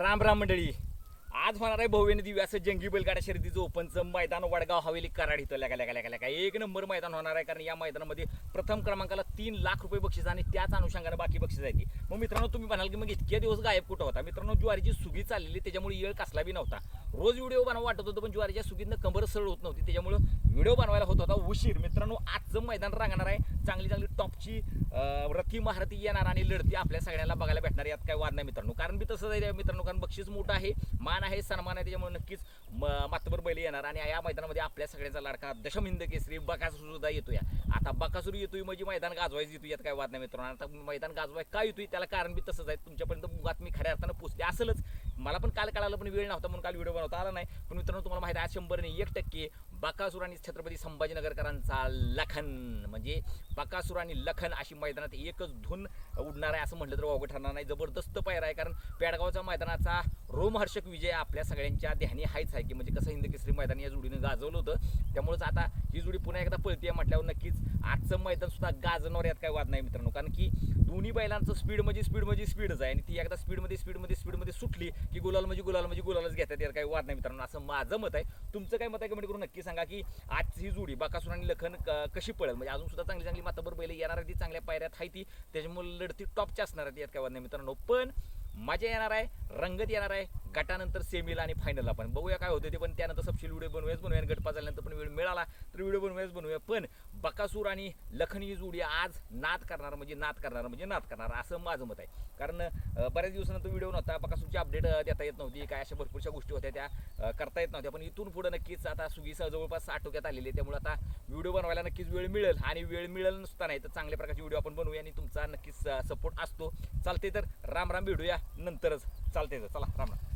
राम राम मंडळी. आज होणार आहे भव्यने दिव्य असं जंगी बैलगाड्या शर्यतीचं ओपनचं मैदान वडगाव हवेली कराड इथं. लगा लगा लगा लगा. एक नंबर मैदान होणार आहे कारण या मैदानामध्ये प्रथम क्रमांकाला तीन लाख रुपये बक्षीस आणि त्याच अनुषंगाने बाकी बक्षीस आहे ती. मग मित्रांनो तुम्ही म्हणाल की मग इतके दिवस गायब कुठं होता? मित्रांनो ज्वारीची सुगी चाललेली त्याच्यामुळे येळ कसला बी नव्हता. रोज व्हिडिओ बनवा वाटत होतं पण ज्वारीच्या सुगीतनं कंबर सरळ होत नव्हती. त्याच्यामुळं व्हिडिओ बनवायला होत होता. उशीर. मित्रांनो आजचं मैदान रांगणार आहे. चांगली चांगली टॉपची रथी महारथी येणार आणि लढती आपल्या सगळ्यांना बघायला भेटणार यात काय वाद नाही मित्रांनो. कारण बी तसंच आहे मित्रांनो कारण बक्षीस मोठं आहे मान आहे सन्मान आहे. त्याच्यामुळे नक्कीच म- मातबर बैल येणार आणि या मैदानामध्ये आपल्या सगळ्यांचा लाडका दशमिंद केसरी बकासूर सुद्धा येतोय. आता बकासूर येतोय म्हणजे मैदान गाजवायचं येतो यात काय वाद नाही मित्रांनो. आता मैदान गाजवाय काय येतोय? त्याला कारण बी तसंच आहे. तुमच्यापर्यंत बातमी खऱ्या अर्थानं पोचते असलच मला पण काल कळालं पण वेळ नव्हता म्हणून काल व्हिडिओ बनवता आला नाही. पण मित्रांनो तुम्हाला माहिती आहे आज शंभर नाही एक टक्के बकासूर आणि छत्रपती संभाजीनगरकरांचा लखन. म्हणजे बकासूर आणि लखन अशी मैदानात एकच धून उडणार आहे असं म्हटलं तर वावगं ठरणार नाही. जबरदस्त पायरा आहे. कारण पेडगावच्या मैदानाचा रोमहर्षक विजय आपल्या सगळ्यांच्या ध्यानी हायच आहे की म्हणजे कसं हिंद केसरी मैदान या जोडीनं गाजवलं होतं. त्यामुळेच आता ही जोडी पुन्हा एकदा पळतीये म्हटल्यावर नक्कीच आजचं मैदान सुद्धा गाजवणार यात काय वाद नाही मित्रांनो. कारण की दोन्ही बैलांचं स्पीड म्हणजे स्पीड म्हणजे स्पीडच आहे. आणि ती एकदा स्पीडमध्ये स्पीडमध्ये स्पीडमध्ये सुटली की गुलाल म्हणजे गुलाल म्हणजे गुलालच घेतात यात काही वाद नाही मित्रांनो. असं माझं मत आहे. तुमचं काय मत आहे? कमेंट करून नक्कीच सांगा की आजची ही जोडी बाकासूर आणि लखन कशी पळेल? म्हणजे अजून सुद्धा चांगली चांगली माताबर बैल येणार आहे ती चांगल्या पायऱ्यात आहे ती. त्याच्यामुळे लढती टॉपच्या असणार आहेत यात काय वाद नाही मित्रांनो. पण मजा येणार आहे रंगत येणार आहे गटानंतर सेमीला आणि फायनलला पण. बघूया काय होते ते पण त्यानंतर सपशील व्हिडिओ बनवूयाच बनवूया. गट पाच झाल्यानंतर पण वेळ मिळाला तर व्हिडिओ बनवूयाच बनवूया. पण बकासूर आणि लखन ही जोडी आज नाद करणार म्हणजे नाद करणार म्हणजे नाद करणार असं माझं मत आहे. कारण बऱ्याच दिवसानंतर व्हिडिओ नव्हता बकासूरची अपडेट देता येत नव्हती काय अशा भरपूरशा गोष्टी होत्या त्या करता येत नव्हत्या. पण इथून पुढे नक्कीच आता सुगीसह जवळपास आटोक्यात आलेली आहे. त्यामुळे आता व्हिडिओ बनवायला नक्कीच वेळ मिळेल आणि वेळ मिळेल नसता नाही तर चांगल्या प्रकारची व्हिडिओ आपण बनवूया आणि तुमचा नक्कीच सपोर्ट असतो. चालते तर राम राम भेटूया. नंतरच चालते तर चला राम राम.